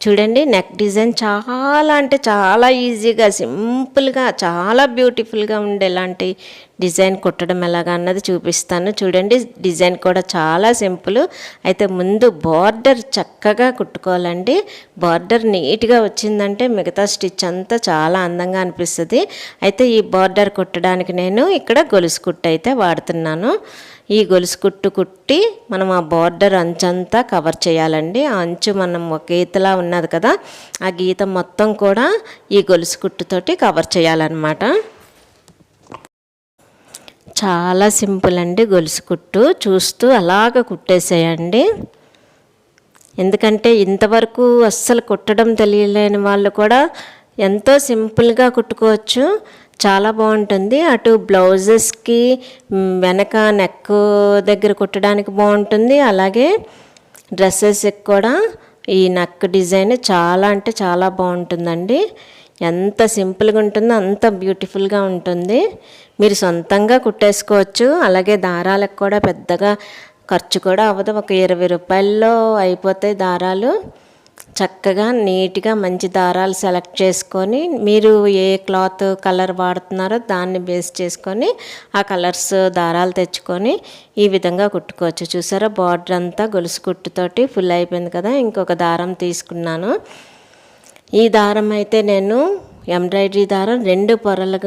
చూడండి neck design చాలా అంటే చాలా ఈజీగా సింపుల్గా చాలా బ్యూటిఫుల్గా ఉండేలాంటి డిజైన్ కుట్టడం ఎలాగా అన్నది చూపిస్తాను. చూడండి డిజైన్ కూడా చాలా సింపుల్ అయితే ముందు బార్డర్ చక్కగా కుట్టుకోవాలండి. బార్డర్ నీట్గా వచ్చిందంటే మిగతా స్టిచ్ అంతా చాలా అందంగా అనిపిస్తుంది. అయితే ఈ బార్డర్ కుట్టడానికి నేను ఇక్కడ గొలుసు కుట్టు అయితే వాడుతున్నాను. ఈ గొలుసు కుట్టు కుట్టి మనం ఆ బార్డర్ అంచంతా కవర్ చేయాలండి. ఆ అంచు మనం ఒక గీతలా ఉన్నది కదా. ఆ గీత మొత్తం కూడా ఈ గొలుసు కుట్టుతోటి కవర్ చేయాలన్నమాట. చాలా సింపుల్ అండి గొలుసు కుట్టు. చూస్తూ అలాగ కుట్టేసేయండి. ఎందుకంటే ఇంతవరకు అస్సలు కుట్టడం తెలియలేని వాళ్ళు కూడా ఎంతో సింపుల్గా కుట్టుకోవచ్చు. చాలా బాగుంటుంది. అటు బ్లౌజెస్కి వెనక నెక్ దగ్గర కుట్టడానికి బాగుంటుంది. అలాగే డ్రెస్సెస్కి కూడా ఈ నెక్ డిజైన్ చాలా అంటే చాలా బాగుంటుందండి. ఎంత సింపుల్గా ఉంటుందో అంత బ్యూటిఫుల్గా ఉంటుంది. మీరు సొంతంగా కుట్టేసుకోవచ్చు. అలాగే దారాలకు కూడా పెద్దగా ఖర్చు కూడా అవ్వదు. ఒక ఇరవై రూపాయల్లో అయిపోతాయి దారాలు. చక్కగా నీట్గా మంచి దారాలు సెలెక్ట్ చేసుకొని మీరు ఏ క్లాత్ కలర్ వాడుతున్నారో దాన్ని బేస్ చేసుకొని ఆ కలర్స్ దారాలు తెచ్చుకొని ఈ విధంగా కుట్టుకోవచ్చు. చూసారా? బార్డర్ అంతా గొలుసు కుట్టుతోటి ఫుల్ అయిపోయింది కదా? ఇంకొక దారం తీసుకున్నాను. ఈ దారం అయితే నేను ఎంబ్రాయిడరీ దారం రెండు పొరలు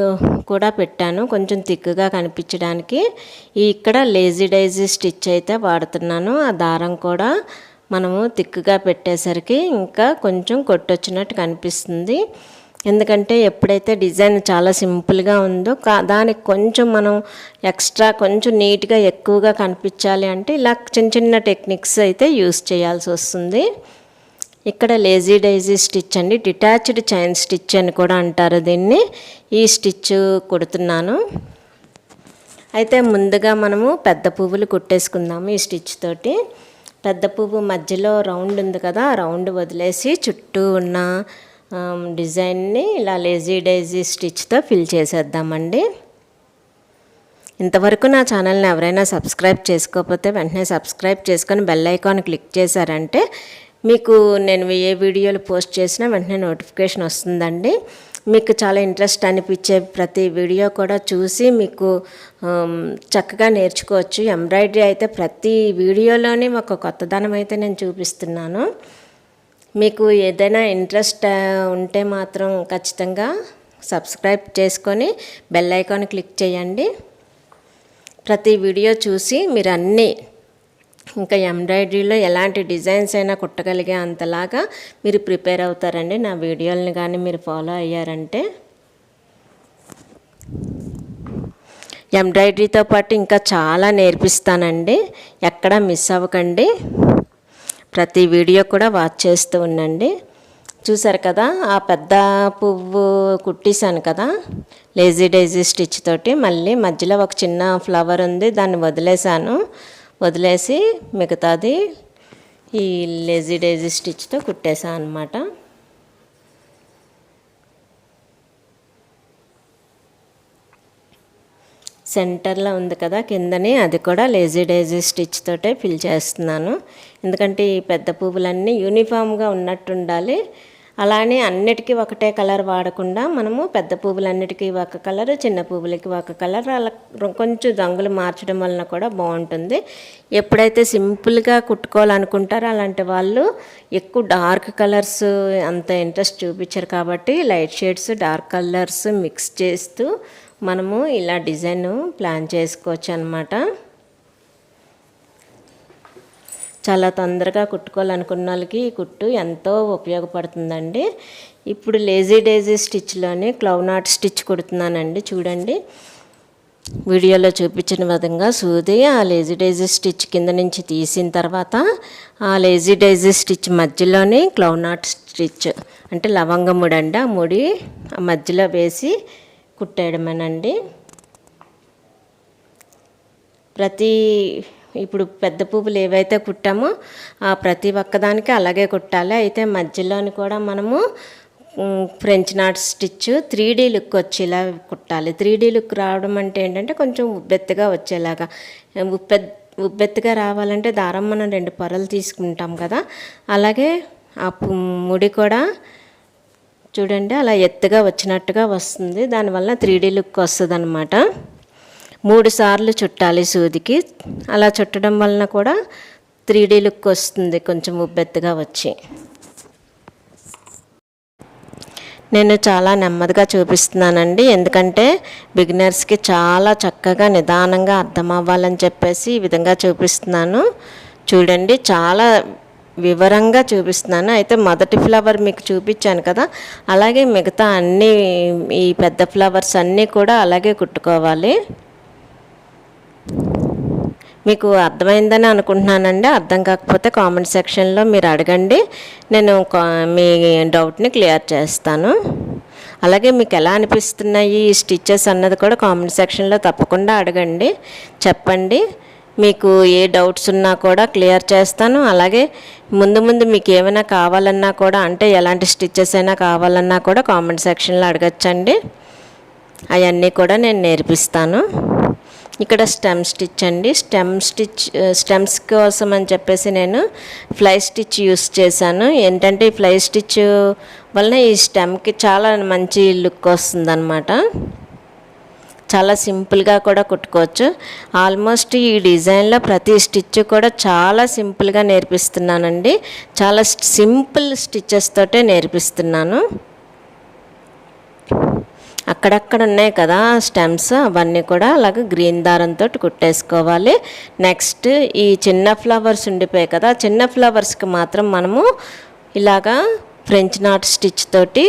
కూడా పెట్టాను. కొంచెం తిక్కుగా కనిపించడానికి. ఇక్కడ లేజీ డైజీ స్టిచ్ అయితే వాడుతున్నాను. ఆ దారం కూడా మనము తిక్కుగా పెట్టేసరికి ఇంకా కొంచెం కొట్టొచ్చినట్టు కనిపిస్తుంది. ఎందుకంటే ఎప్పుడైతే డిజైన్ చాలా సింపుల్గా ఉందో కా దానికి కొంచెం మనం ఎక్స్ట్రా కొంచెం నీట్గా ఎక్కువగా కనిపించాలి అంటే ఇలా చిన్న చిన్న టెక్నిక్స్ అయితే యూస్ చేయాల్సి వస్తుంది. ఇక్కడ లేజీ డైజీ స్టిచ్ అండి. డిటాచ్డ్ చైన్ స్టిచ్ అని కూడా అంటారు దీన్ని. ఈ స్టిచ్ కుడుతున్నాను. అయితే ముందుగా మనము పెద్ద పువ్వులు కుట్టేసుకుందాము ఈ స్టిచ్ తోటి. పెద్ద పువ్వు మధ్యలో రౌండ్ ఉంది కదా ఆ రౌండ్ వదిలేసి చుట్టూ ఉన్న డిజైన్ని ఇలా లేజీ డైజీ స్టిచ్తో ఫిల్ చేసేద్దామండి. ఇంతవరకు నా ఛానల్ని ఎవరైనా సబ్స్క్రైబ్ చేసుకోకపోతే వెంటనే సబ్స్క్రైబ్ చేసుకొని బెల్ ఐకాన్ క్లిక్ చేశారంటే మీకు నేను ఏ వీడియోలు పోస్ట్ చేసినా వెంటనే నోటిఫికేషన్ వస్తుందండి. మీకు చాలా ఇంట్రెస్ట్ అనిపించే ప్రతి వీడియో కూడా చూసి మీకు um, చక్కగా నేర్చుకోవచ్చు. ఎంబ్రాయిడరీ అయితే ప్రతి వీడియోలోనే ఒక కొత్తదనం అయితే నేను చూపిస్తున్నాను. మీకు ఏదైనా ఇంట్రెస్ట్ uh, ఉంటే మాత్రం ఖచ్చితంగా సబ్స్క్రైబ్ చేసుకొని బెల్ ఐకాన్ క్లిక్ చేయండి. ప్రతి వీడియో చూసి మీరు అన్నీ ఇంకా ఎంబ్రాయిడరీలో ఎలాంటి డిజైన్స్ అయినా కుట్టగలిగే అంతలాగా మీరు ప్రిపేర్ అవుతారండి. నా వీడియోలను కానీ మీరు ఫాలో అయ్యారంటే ఎంబ్రాయిడరీతో పాటు ఇంకా చాలా నేర్పిస్తానండి. ఎక్కడ మిస్ అవ్వకండి. ప్రతి వీడియో కూడా వాచ్ చేస్తూ ఉండండి. చూసారు కదా ఆ పెద్ద పువ్వు కుట్టేశాను కదా లేజీ డైజీ స్టిచ్ తోటి. మళ్ళీ మధ్యలో ఒక చిన్న ఫ్లవర్ ఉంది దాన్ని వదిలేశాను. వదిలేసి మిగతాది ఈ లేజీ డేజీ స్టిచ్తో కుట్టేశాను అనమాట సెంటర్లో ఉంది కదా కిందని అది కూడా లేజీ డేజీ స్టిచ్ తోటే ఫిల్ చేస్తున్నాను. ఎందుకంటే ఈ పెద్ద పువ్వులన్నీ యూనిఫామ్గా ఉన్నట్టు ఉండాలి అలానే అన్నిటికీ ఒకటే కలర్ వాడకుండా మనము పెద్ద పువ్వులన్నిటికీ ఒక కలర్ చిన్న పువ్వులకి ఒక కలర్ అలా కొంచెం రంగులు మార్చడం వలన కూడా బాగుంటుంది. ఎప్పుడైతే సింపుల్గా కుట్టుకోవాలనుకుంటారో అలాంటి వాళ్ళు ఎక్కువ డార్క్ కలర్స్ అంత ఇంట్రెస్ట్ చూపించరు కాబట్టి light shades dark colours mix చేస్తూ మనము ఇలా డిజైన్ ప్లాన్ చేసుకోవచ్చు అనమాట చాలా తొందరగా కుట్టుకోవాలనుకున్న వాళ్ళకి ఈ కుట్టు ఎంతో ఉపయోగపడుతుందండి. ఇప్పుడు లేజీ డేజీ స్టిచ్లోనే క్లౌనాట్ స్టిచ్ కుడుతున్నానండి. చూడండి. వీడియోలో చూపించిన విధంగా సూది ఆ లేజీ డైజీ స్టిచ్ కింద నుంచి తీసిన తర్వాత ఆ లేజీ డైజీ స్టిచ్ మధ్యలోనే క్లౌనాట్ స్టిచ్ అంటే లవంగ ముడి అండి. ఆ ముడి ఆ మధ్యలో వేసి కుట్టేయడమేనండి. ప్రతి ఇప్పుడు పెద్ద పువ్వులు ఏవైతే కుట్టామో ఆ ప్రతి ఒక్కదానికి అలాగే కుట్టాలి. అయితే మధ్యలోని కూడా మనము French knot stitch three D look వచ్చేలా కుట్టాలి. త్రీ డీ లుక్ రావడం అంటే ఏంటంటే కొంచెం ఉబ్బెత్తుగా వచ్చేలాగా. ఉబ్బె ఉబ్బెత్తుగా రావాలంటే దారం మనం రెండు పొరలు తీసుకుంటాం కదా. అలాగే ఆ ముడి కూడా చూడండి అలా ఎత్తుగా వచ్చినట్టుగా వస్తుంది. దానివల్ల త్రీ డీ లుక్ వస్తుంది అనమాట మూడు సార్లు చుట్టాలి సూదికి. అలా చుట్టడం వలన కూడా త్రీ డీ లుక్ వస్తుంది కొంచెం ఉబ్బెత్తుగా వచ్చి. నేను చాలా నెమ్మదిగా చూపిస్తున్నానండి. ఎందుకంటే బిగినర్స్కి చాలా చక్కగా నిదానంగా అర్థం అవ్వాలని చెప్పేసి ఈ విధంగా చూపిస్తున్నాను. చూడండి చాలా వివరంగా చూపిస్తున్నాను. అయితే మొదటి ఫ్లవర్ మీకు చూపించాను కదా. అలాగే మిగతా అన్ని ఈ పెద్ద ఫ్లవర్స్ అన్నీ కూడా అలాగే కుట్టుకోవాలి. మీకు అర్థమైందని అనుకుంటున్నానండి. అర్థం కాకపోతే కామెంట్ సెక్షన్లో మీరు అడగండి. నేను కా- మీ డౌట్ని క్లియర్ చేస్తాను. అలాగే మీకు ఎలా అనిపిస్తున్నాయి ఈ స్టిచ్చెస్ అన్నది కూడా కామెంట్ సెక్షన్లో తప్పకుండా అడగండి. చెప్పండి. మీకు ఏ డౌట్స్ ఉన్నా కూడా క్లియర్ చేస్తాను. అలాగే ముందు ముందు మీకు ఏమైనా కావాలన్నా కూడా అంటే ఎలాంటి స్టిచ్చెస్ అయినా కావాలన్నా కూడా కామెంట్ సెక్షన్లో అడగచ్చండి. అవన్నీ కూడా నేను నేర్పిస్తాను. ఇక్కడ స్టెమ్ స్టిచ్ అండి. స్టెమ్ స్టిచ్ స్టెమ్స్ కోసం అని చెప్పేసి నేను ఫ్లై స్టిచ్ యూస్ చేశాను. ఏంటంటే ఈ ఫ్లై స్టిచ్ వలన ఈ స్టెమ్కి చాలా మంచి లుక్ వస్తుందన్నమాట. చాలా సింపుల్గా కూడా కుట్టుకోవచ్చు. ఆల్మోస్ట్ ఈ డిజైన్లో ప్రతి స్టిచ్ కూడా చాలా సింపుల్గా నేర్పిస్తున్నానండి. చాలా సింపుల్ స్టిచ్చెస్ తోటే నేర్పిస్తున్నాను. అక్కడక్కడ ఉన్నాయి కదా స్టెమ్స్ అవన్నీ కూడా అలాగే గ్రీన్ దారంతో కుట్టేసుకోవాలి. నెక్స్ట్ ఈ చిన్న ఫ్లవర్స్ ఉండిపోయాయి కదా చిన్న ఫ్లవర్స్కి మాత్రం మనము ఇలాగా ఫ్రెంచ్ నాట్ స్టిచ్ తోటి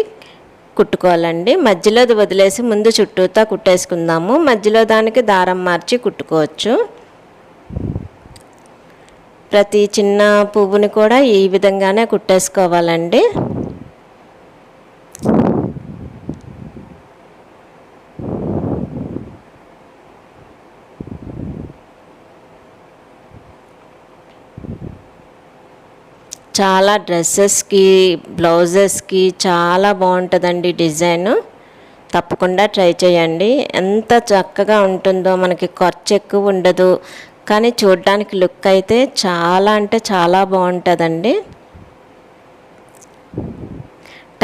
కుట్టుకోవాలండి. మధ్యలోది వదిలేసి ముందు చుట్టూతా కుట్టేసుకుందాము. మధ్యలో దానికి దారం మార్చి కుట్టుకోవచ్చు. ప్రతి చిన్న పువ్వుని కూడా ఈ విధంగానే కుట్టేసుకోవాలండి. చాలా డ్రెస్సెస్కి బ్లౌజెస్కి చాలా బాగుంటుందండి డిజైన్. తప్పకుండా ట్రై చేయండి. ఎంత చక్కగా ఉంటుందో మనకి ఖర్చు ఎక్కువ ఉండదు. కానీ చూడడానికి లుక్ అయితే చాలా అంటే చాలా బాగుంటుందండి.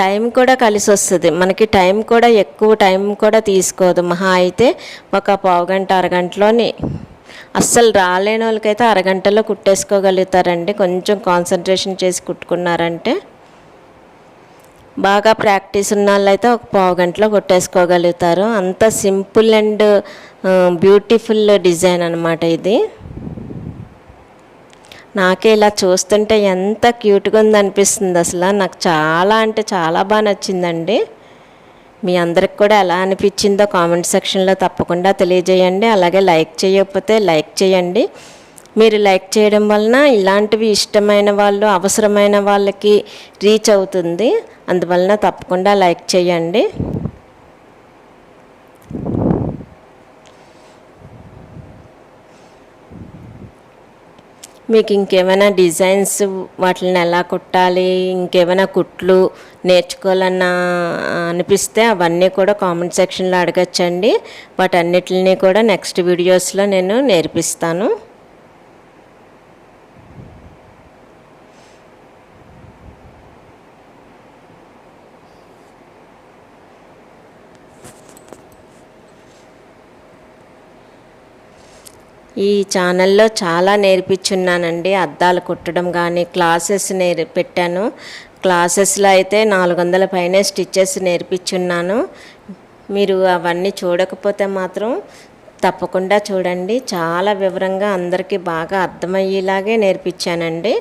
టైం కూడా కలిసి వస్తుంది. మనకి టైం కూడా ఎక్కువ టైం కూడా తీసుకోదు. మహా అయితే ఒక పావు గంట అరగంటలోని అస్సలు రాలేని వాళ్ళకైతే అరగంటలో కుట్టేసుకోగలుగుతారండి. కొంచెం కాన్సన్ట్రేషన్ చేసి కుట్టుకున్నారంటే బాగా ప్రాక్టీస్ ఉన్న వాళ్ళైతే ఒక పావు గంటలో కొట్టేసుకోగలుగుతారు. అంత సింపుల్ అండ్ బ్యూటిఫుల్ డిజైన్ అనమాట ఇది. నాకే ఇలా చూస్తుంటే ఎంత క్యూట్గా ఉంది అనిపిస్తుంది అసలు. నాకు చాలా అంటే చాలా బాగా నచ్చిందండి. మీ అందరికి కూడా ఎలా అనిపించిందో కామెంట్ సెక్షన్లో తప్పకుండా తెలియజేయండి. అలాగే లైక్ చేయకపోతే లైక్ చేయండి. మీరు లైక్ చేయడం వలన ఇలాంటివి ఇష్టమైన వాళ్ళు అవసరమైన వాళ్ళకి రీచ్ అవుతుంది. అందువలన తప్పకుండా లైక్ చేయండి. మీకు ఇంకేమైనా డిజైన్స్ వాటిని ఎలా కుట్టాలి ఇంకేమైనా కుట్లు నేర్చుకోవాలన్నా అనిపిస్తే అవన్నీ కూడా కామెంట్ సెక్షన్లో అడగచ్చండి. వాటన్నిటిని కూడా నెక్స్ట్ వీడియోస్లో నేను నేర్పిస్తాను. ఈ ఛానల్లో చాలా నేర్పించున్నానండి. అద్దాలు కుట్టడం కానీ క్లాసెస్ నేర్ పెట్టాను. క్లాసెస్లో అయితే నాలుగు వందల పైనే స్టిచ్చెస్ నేర్పించున్నాను. మీరు అవన్నీ చూడకపోతే మాత్రం తప్పకుండా చూడండి. చాలా వివరంగా అందరికీ బాగా అర్థమయ్యేలాగే నేర్పించానండి.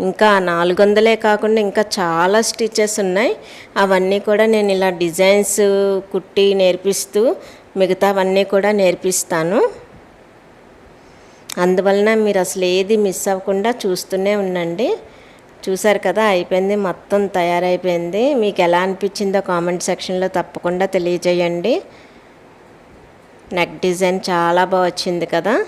ఇంకా నాలుగు వందలే కాకుండా ఇంకా చాలా స్టిచెస్ ఉన్నాయి. అవన్నీ కూడా నేను ఇలా డిజైన్స్ కుట్టి నేర్పిస్తూ మిగతావన్నీ కూడా నేర్పిస్తాను. అందువలన మీరు అసలు ఏది మిస్ అవ్వకుండా చూస్తూనే ఉండండి. చూసారు కదా అయిపోయింది మొత్తం తయారైపోయింది. మీకు ఎలా అనిపించిందో కామెంట్ సెక్షన్లో తప్పకుండా తెలియజేయండి. నెక్ డిజైన్ చాలా బాగా వచ్చింది కదా.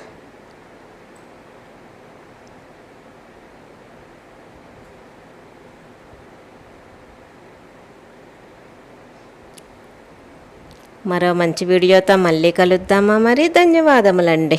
మరో మంచి వీడియోతో మళ్ళీ కలుద్దామా మరి? ధన్యవాదములండి.